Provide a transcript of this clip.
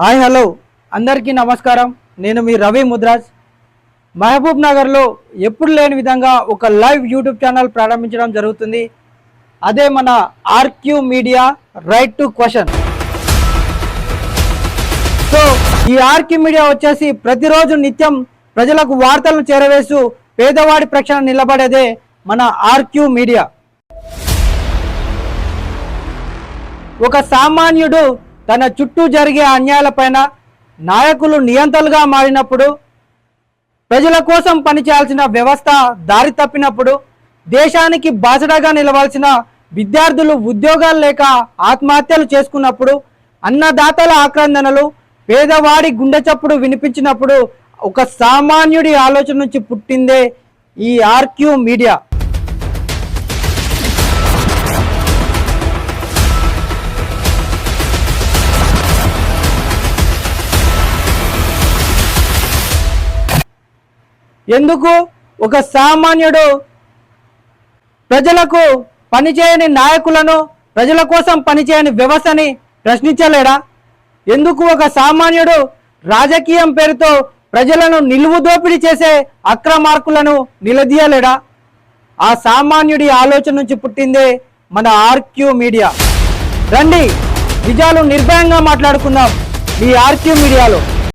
Hi hello. అందరికీ నమస్కారం. నేను మీ రవి ముద్రాజ్. మహబూబ్ నగర్లో ఎప్పుడు లేని విధంగా ఒక లైవ్ యూట్యూబ్ ఛానల్ ప్రారంభించడం జరుగుతుంది. అదే మన RQ media right to question. So ఈ ఆర్క్యూ మీడియా వచ్చేసి ప్రతిరోజు నిత్యం ప్రజలకు వార్తలను చేరవేస్తూ పేదవాడి ప్రక్షణ నిలబడేదే మన ఆర్క్యూ మీడియా. ఒక సామాన్యుడు తన చుట్టూ జరిగే అన్యాయాలపైన నాయకులు నియంతలుగా మారినప్పుడు ప్రజల కోసం పనిచేయాల్సిన వ్యవస్థ దారి తప్పినప్పుడు దేశానికి బాసడగా నిలవాల్సిన విద్యార్థులు ఉద్యోగాలు లేక ఆత్మహత్యలు చేసుకున్నప్పుడు అన్నదాతల ఆక్రందనలు పేదవాడి గుండె చప్పుడు వినిపించినప్పుడు ఒక సామాన్యుడి ఆలోచన నుంచి పుట్టిందే ఈ ఆర్క్యూ మీడియా. ఎందుకు? ఒక సామాన్యుడు ప్రజలకు పనిచేయని నాయకులను ప్రజల కోసం పనిచేయని వ్యవస్థని ప్రశ్నించలేడా? ఎందుకు ఒక సామాన్యుడు రాజకీయం పేరుతో ప్రజలను నిలువు దోపిడీ చేసే అక్రమార్కులను నిలదీయలేడా? ఆ సామాన్యుడి ఆలోచన నుంచి పుట్టిందే మన ఆర్క్యూ మీడియా. రండి నిజాలు నిర్భయంగా మాట్లాడుకుందాం ఈ ఆర్క్యూ మీడియాలో.